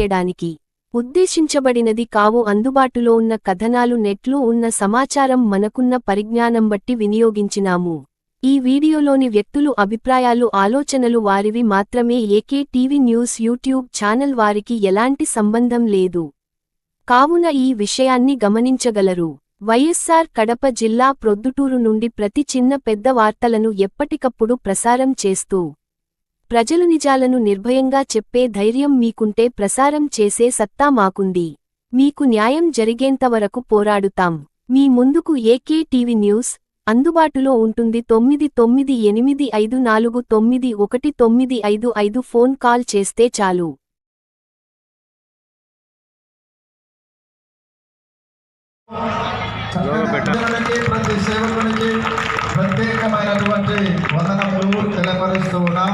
తెలియజేయడానికి ఉద్దేశించబడినది కావు అందుబాటులో ఉన్న కథనాలు నెట్లో ఉన్న సమాచారం మనకున్న పరిజ్ఞానం బట్టి వినియోగించినాము. ఈ వీడియోలోని వ్యక్తులు అభిప్రాయాలు ఆలోచనలు వారివి మాత్రమే. AK TV news YouTube channel వారికి ఎలాంటి సంబంధం లేదు. కావున ఈ విషయాన్ని గమనించగలరు. వైఎస్సార్ కడప జిల్లా ప్రొద్దుటూరు నుండి ప్రతి చిన్న పెద్ద వార్తలను ఎప్పటికప్పుడు ప్రసారం చేస్తూ ప్రజలు నిజాలను నిర్భయంగా చెప్పే ధైర్యం మీకుంటే ప్రసారం చేసే సత్తా మాకుంది. మీకు న్యాయం జరిగేంతవరకు పోరాడుతాం. మీ ముందుకు ఏకే టీవీ న్యూస్ అందుబాటులో ఉంటుంది తొమ్మిది తొమ్మిది ఎనిమిది ఐదు నాలుగు తొమ్మిది ఒకటి తొమ్మిది ఐదు ఐదు ఫోన్ కాల్ చేస్తే చాలు. ప్రతి ప్రత్యేకమైనటువంటి వందనములు తెలియపరుస్తూ ఉన్నాం.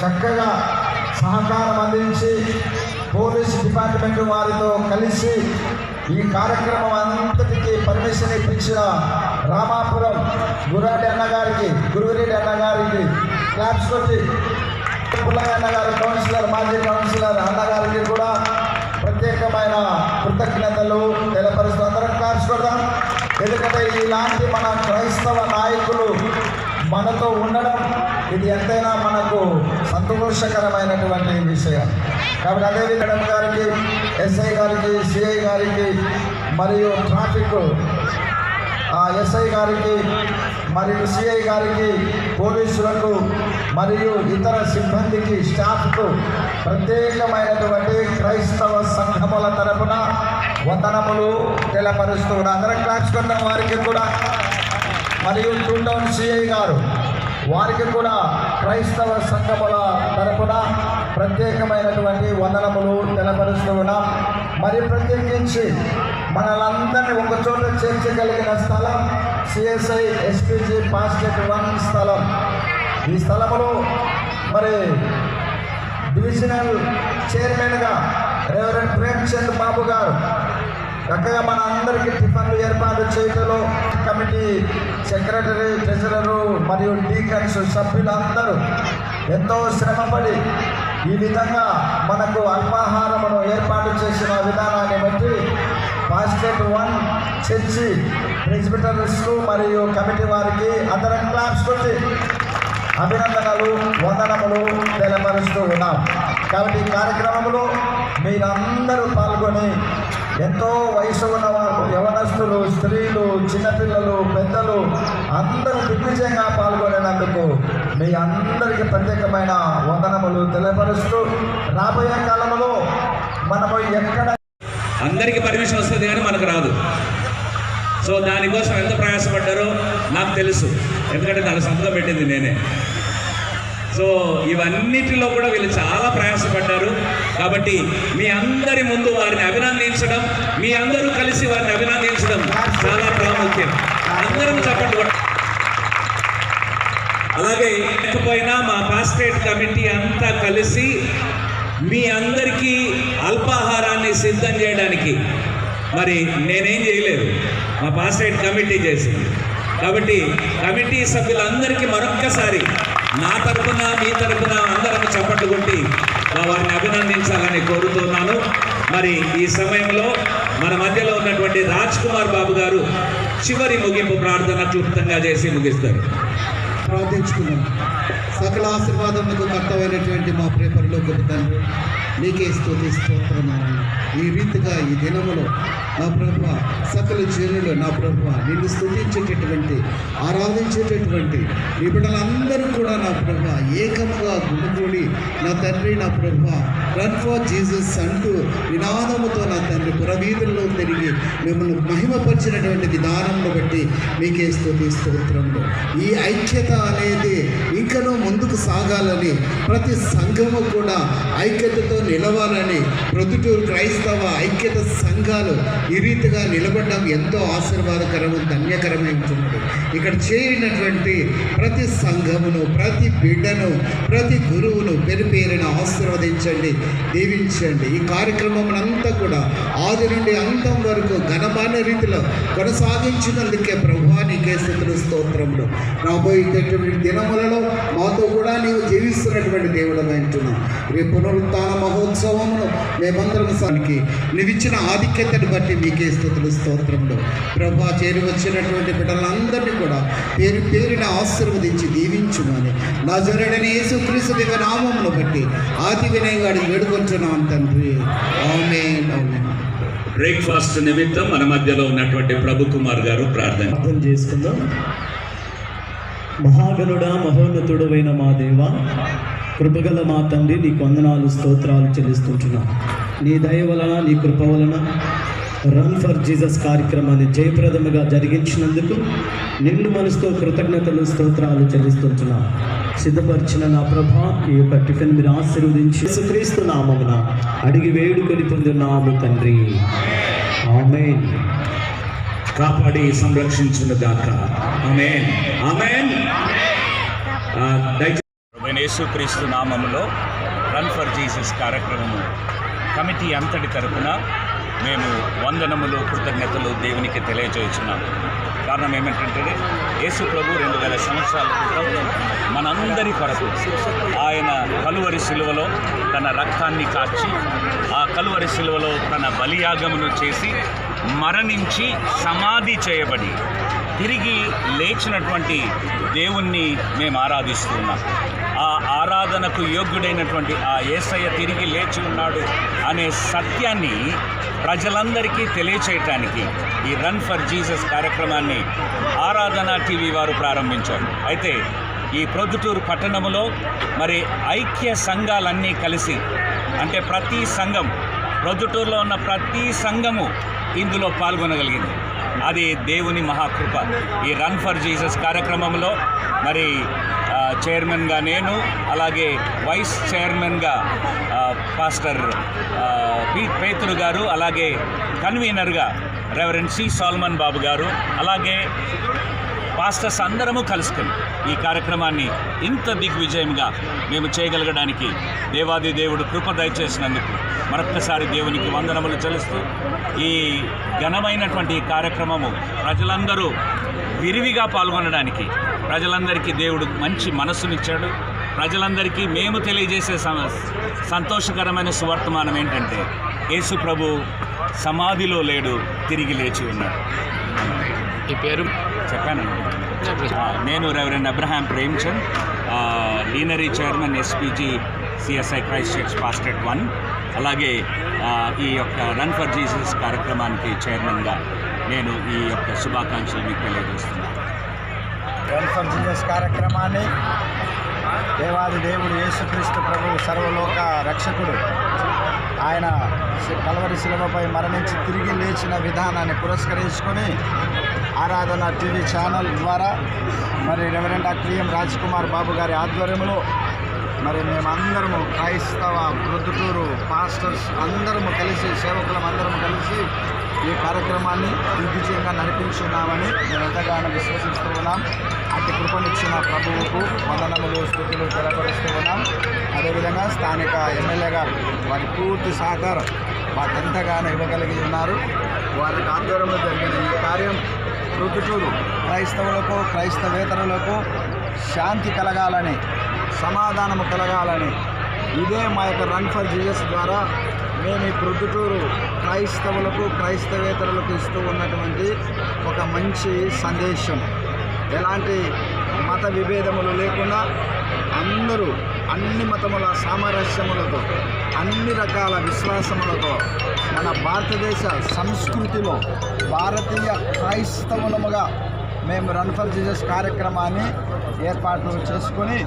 చక్కగా సహకారం అందించి పోలీస్ డిపార్ట్మెంట్ వారితో కలిసి ఈ కార్యక్రమం అంతటికీ పర్మిషన్ ఇప్పించిన రామాపురం గురాడి అన్నగారికి గురువిరెడ్డి అన్నగారికి క్లాప్స్ కొట్టి పుల్లయ్య అన్నగారి కౌన్సిలర్ మాజీ కౌన్సిలర్ అన్నగారికి కూడా ప్రత్యేకమైన కృతజ్ఞతలు తెలియపరుస్తూ అందరం క్లాప్స్ కొడదాం. ఎందుకంటే ఇలాంటి మన క్రైస్తవ నాయకులు మనతో ఉండడం ఇది ఎంతైనా మనకు సంతోషకరమైనటువంటి విషయం. కాబట్టి అదేవిధంగా గారికి ఎస్ఐ గారికి సిఐ గారికి మరియు ట్రాఫిక్ ఎస్ఐ గారికి మరియు సిఐ గారికి పోలీసులకు మరియు ఇతర సిబ్బందికి స్టాఫ్కు ప్రత్యేకమైనటువంటి క్రైస్తవ సంఘముల తరపున వందనములు తెలపరుస్తూ అందరం క్లాప్స్ కొట్టిన వారికి కూడా మరియు టూ సిఐ గారు. వారికి కూడా క్రైస్తవ సంఘముల తరపున ప్రత్యేకమైనటువంటి వందనములు తెలపరుస్తూ ఉన్నాం. మరి ప్రత్యేకించి మనలందరినీ ఒక చోట చేర్చగలిగిన స్థలం సిఎస్ఐ ఎస్పీజీ బాస్కెట్ వన్ స్థలం. ఈ స్థలములో మరి డివిజనల్ చైర్మన్గా రెవరెండ్ ప్రేమ్చంద్ బాబు గారు చక్కగా మన అందరికీ టిఫన్లు ఏర్పాటు చేయటంలో కమిటీ సెక్రటరీ ట్రెజరరు మరియు డీకన్స్ సభ్యులందరూ ఎంతో శ్రమపడి ఈ విధంగా మనకు అల్పాహారమును ఏర్పాటు చేసిన విధానాన్ని బట్టి బాస్కెట్ వన్ చర్చి ప్రెసిబిటర్స్ మరియు కమిటీ వారికి అందరం క్లాప్స్ కొట్టి అభినందనలు వందనములు తెలపరుస్తూ ఉన్నాం. కాబట్టి ఈ కార్యక్రమంలో మీరందరూ పాల్గొని ఎంతో వయసు ఉన్నవారు యవనస్తులు స్త్రీలు చిన్నపిల్లలు పెద్దలు అందరూ దిగ్విజయంగా పాల్గొనేందుకు మీ అందరికీ ప్రత్యేకమైన వందనములు తెలియపరుస్తూ రాబోయే కాలంలో మనము ఎక్కడ అందరికీ పర్మిషన్ వస్తుంది కానీ మనకు రాదు. సో దానికోసం ఎంత ప్రయాసపడ్డారో నాకు తెలుసు. ఎందుకంటే దాని సంతకం పెట్టింది నేనే. సో ఇవన్నిటిలో కూడా వీళ్ళు చాలా ప్రయాసపడ్డారు. కాబట్టి మీ అందరి ముందు వారిని అభినందించడం మీ అందరూ కలిసి వారిని అభినందించడం చాలా ప్రాముఖ్యం. అందరం చెప్పండి అలాగే లేకపోయినా మా పాస్టేట్ కమిటీ అంతా కలిసి మీ అందరికీ అల్పాహారాన్ని సిద్ధం చేయడానికి. మరి నేనేం చేయలేదు. మా పాస్టేట్ కమిటీ చేసింది. కాబట్టి కమిటీ సభ్యులందరికీ మరొక్కసారి నా తరపున మీ తరపున అందరం చప్పట్లు కొట్టి మా వారిని అభినందించాలని కోరుతున్నాను. మరి ఈ సమయంలో మన మధ్యలో ఉన్నటువంటి రాజ్ కుమార్ బాబు గారు చివరి ముగింపు ప్రార్థన క్లుప్తంగా చేసి ముగిస్తారు. ప్రార్థించుకున్నాం సకల ఆశీర్వాదములకు కర్తమైనటువంటి మా ప్రేపరిలో గొప్ప నీకే స్తుతి స్తోత్రనారాయణ ఈ రీతిగా ఈ దినములో నా ప్రభు సకల జనులు నా ప్రభు నిన్ను స్థుతించేటటువంటి ఆరాధించేటటువంటి నీ బిడ్డలందరూ కూడా నా ప్రభు ఏకముగా గుమిగూడి నా తండ్రి నా ప్రభు రన్ ఫర్ జీసస్ అంటూ నినాదముతో నా తండ్రి పురవీధుల్లో తిరిగి మిమ్మల్ని మహిమపరిచినటువంటి విధానంలో బట్టి మీకే స్థుతి స్తోత్రంలో ఈ ఐక్యత అనేది ఇంకనూ ముందుకు సాగాలని ప్రతి సంఘము కూడా ఐక్యతతో నిలవాలని ప్రొద్దుటూరు క్రైస్తవ ఐక్యత సంఘాలు ఈ రీతిగా నిలబడడం. ఎంతో ఆశీర్వాదకరము ధన్యకరమై ఉంటున్నది ఇక్కడ చేరినటువంటి ప్రతి సంఘమును ప్రతి బిడ్డను ప్రతి గురువును పేరు పేరున ఆశీర్వదించండి దీవించండి. ఈ కార్యక్రమం అంతా కూడా ఆది నుండి అంతం వరకు ఘనమాన రీతిలో కొనసాగించినందుకే ప్రభువా నీకే స్థుతులు స్తోత్రములు. రాబోయేటటువంటి దినములలో మాతో కూడా నీవు జీవిస్తున్నటువంటి దేవుడు అంటున్నాం రేపు పునరుత్థాన మహోత్సవమును మేమందరం సానికి నీవిచ్చిన ఆధిక్యతను బట్టి మీకే స్థుతులు స్తోత్రములు. ప్రభా చేరి వచ్చినటువంటి బిడ్డలందరినీ కూడా పేరు పేరున ఆశీర్వదించి దీవించుమని నా జరడని యేసుక్రీస్తు దేవ నామమును బట్టి ఆది వినయంగా వేడుకొంటున్నాం తండ్రి. ఆమె బ్రేక్ఫాస్ట్ నిమిత్తం మన మధ్యలో ఉన్నటువంటి ప్రభు కుమార్ గారు ప్రార్థన. అర్థం చేసుకుందాం. మహాగణుడా మహోన్నతుడైన మా దేవ కృపగల మా తండ్రి నీ వందనాలు స్తోత్రాలు చెల్లిస్తుంటున్నా. నీ దయ వలన నీ కృప వలన రన్ ఫర్ జీసస్ కార్యక్రమాన్ని జయప్రదముగా జరిగించినందుకు నిండు మనసుతో కృతజ్ఞతలు స్తోత్రాలు చెల్లిస్తుంటున్నా. సిద్ధపరిచిన నా ప్రభా ఈ యొక్క టిఫిన్ మీరు ఆశీర్వదించి యేసుక్రీస్తు నామమున అడిగి వేడుకొని పొందున్నాము తండ్రి. ఆమె కాపాడి సంరక్షించిన దాకా ఆమెన్. ఆమెన్. దయచేసి నేను యేసుక్రీస్తు నామములో రన్ ఫర్ జీసస్ కార్యక్రమము కమిటీ అంతటి తరపున మేము వందనములు కృతజ్ఞతలు దేవునికి తెలియజేస్తున్నాము కారణం ఏమిటంటే యేసు ప్రభు రెండు వేల సంవత్సరాల క్రితం మనందరి కొరకు ఆయన కలువరి శిలువలో తన రక్తాన్ని కాచి ఆ కలువరి శిలువలో తన బలియాగమును చేసి మరణించి సమాధి చేయబడి తిరిగి లేచినటువంటి దేవుణ్ణి మేము ఆరాధిస్తున్నాం. ఆ ఆరాధనకు యోగ్యుడైనటువంటి ఆ యేసయ్య తిరిగి లేచి ఉన్నాడు అనే సత్యాన్ని ప్రజలందరికీ తెలియచేయటానికి ఈ రన్ ఫర్ జీసస్ కార్యక్రమాన్ని ఆరాధన టీవీ వారు ప్రారంభించారు. అయితే ఈ ప్రొద్దుటూరు పట్టణములో మరి ఐక్య సంఘాలన్నీ కలిసి అంటే ప్రతి సంఘం ప్రొద్దుటూరులో ఉన్న ప్రతి సంఘము ఇందులో పాల్గొనగలిగింది. అది దేవుని మహాకృప. ఈ రన్ ఫర్ జీసస్ కార్యక్రమంలో మరి చైర్మన్గా నేను అలాగే వైస్ చైర్మన్గా పాస్టర్ పి పేతురు గారు అలాగే కన్వీనర్గా రెవరెండ్ సి సాల్మన్ బాబు గారు అలాగే పాస్టర్స్ అందరము కలుసుకుని ఈ కార్యక్రమాన్ని ఇంత దిగ్విజయంగా మేము చేయగలగడానికి దేవాది దేవుడు కృప దయచేసినందుకు మరొక్కసారి దేవునికి వందనములు చెల్లిస్తూ ఈ ఘనమైనటువంటి ఈ కార్యక్రమము ప్రజలందరూ విరివిగా పాల్గొనడానికి ప్రజలందరికీ దేవుడు మంచి మనస్సునిచ్చాడు ప్రజలందరికీ మేము తెలియజేసే సంతోషకరమైన సువర్తమానం ఏంటంటే యేసు ప్రభు సమాధిలో లేడు తిరిగి లేచి ఉన్నాడు. ఈ పేరు? చెప్పాను. నేను రెవరెండ్ అబ్రహాం ప్రేమ్చంద్ ఆ, deanery chairman SPG CSI Christ church pastorate one అలాగే ఈ యొక్క రన్ ఫర్ జీసస్ కార్యక్రమానికి చైర్మన్గా నేను ఈ యొక్క శుభాకాంక్షలు మీకు తెలియజేస్తున్నాను. రన్ ఫర్ జీసస్ కార్యక్రమాన్ని దేవాది దేవుడు యేసుక్రీస్తు ప్రభు సర్వలోక రక్షకుడు. ఆయన కలవరి శిలువపై మరణించి తిరిగి లేచిన విధానాన్ని పురస్కరించుకొని ఆరాధన టీవీ ఛానల్ ద్వారా మరి reverend doctor M Raj Kumar Babu గారి ఆధ్వర్యంలో మరి మేమందరము క్రైస్తవ ప్రొద్దుటూరు పాస్టర్స్ అందరము కలిసి సేవకులం అందరము కలిసి ఈ కార్యక్రమాన్ని దిగ్విజయంగా నడిపించున్నామని మేము ఎంతగానో విశ్వసిస్తూ ఉన్నాం. అతి కృపనిచ్చిన ప్రభువుకు వందనములు స్థుతులు తెలపరుస్తూ ఉన్నాం. అదేవిధంగా స్థానిక ఎమ్మెల్యే గారు వారి పూర్తి సహకారం మాకెంతగానో ఇవ్వగలిగి ఉన్నారు. వారి ఆధ్వర్యంలో జరిగిన ఈ కార్యం ప్రొద్దుటూరు క్రైస్తవులకు క్రైస్తవేతరులకు శాంతి కలగాలని సమాధానము కలగాలని ఇదే మా యొక్క రన్ ఫర్ జీసస్ ద్వారా మేము ఈ ప్రొద్దుటూరు క్రైస్తవులకు క్రైస్తవేతరులకు ఇస్తూ ఉన్నటువంటి ఒక మంచి సందేశం. ఎలాంటి మత విభేదములు లేకుండా అందరూ అన్ని మతముల సామరస్యములతో అన్ని రకాల విశ్వాసములతో మన భారతదేశ సంస్కృతిలో భారతీయ క్రైస్తవులముగా మేము రన్ ఫర్ జీజస్ కార్యక్రమాన్ని ఏర్పాట్లు చేసుకొని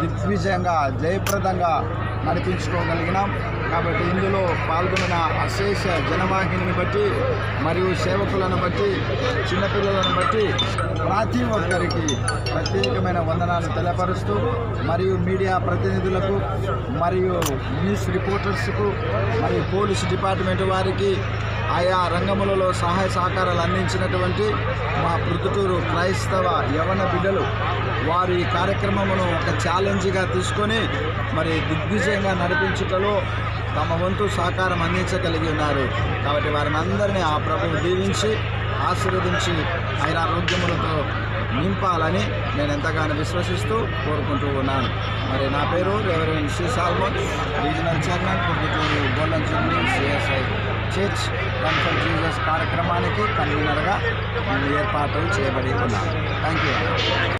దిగ్విజయంగా జయప్రదంగా నడిపించుకోగలిగినాం. కాబట్టి ఇందులో పాల్గొన్న అశేష జనవాహిని బట్టి మరియు సేవకులను బట్టి చిన్నపిల్లలను బట్టి ప్రతి ఒక్కరికి ప్రత్యేకమైన వందనాలు తెలపరుస్తూ మరియు మీడియా ప్రతినిధులకు మరియు న్యూస్ రిపోర్టర్స్కు మరియు పోలీస్ డిపార్ట్మెంట్ వారికి ఆయా రంగములలో సహాయ సహకారాలు అందించినటువంటి మా ప్రొద్దుటూరు క్రైస్తవ యవన బిడ్డలు వారు ఈ కార్యక్రమమును ఒక ఛాలెంజ్గా తీసుకొని మరి దిగ్విజయంగా నడిపించుటలో తమ వంతు సహకారం అందించగలిగి ఉన్నారు. కాబట్టి వారిని అందరినీ ఆ ప్రభువు దీవించి ఆశీర్వదించి ఆయన ఆరోగ్యములతో నింపాలని నేను ఎంతగానో విశ్వసిస్తూ కోరుకుంటూ ఉన్నాను. మరి నా పేరు reverend Shri Solomon regional chairman Proddatur golden jubilee CSI church confer Jesus కార్యక్రమానికి కన్వీనర్గా ఏర్పాటు చేయబడి ఉన్నాను. Thank you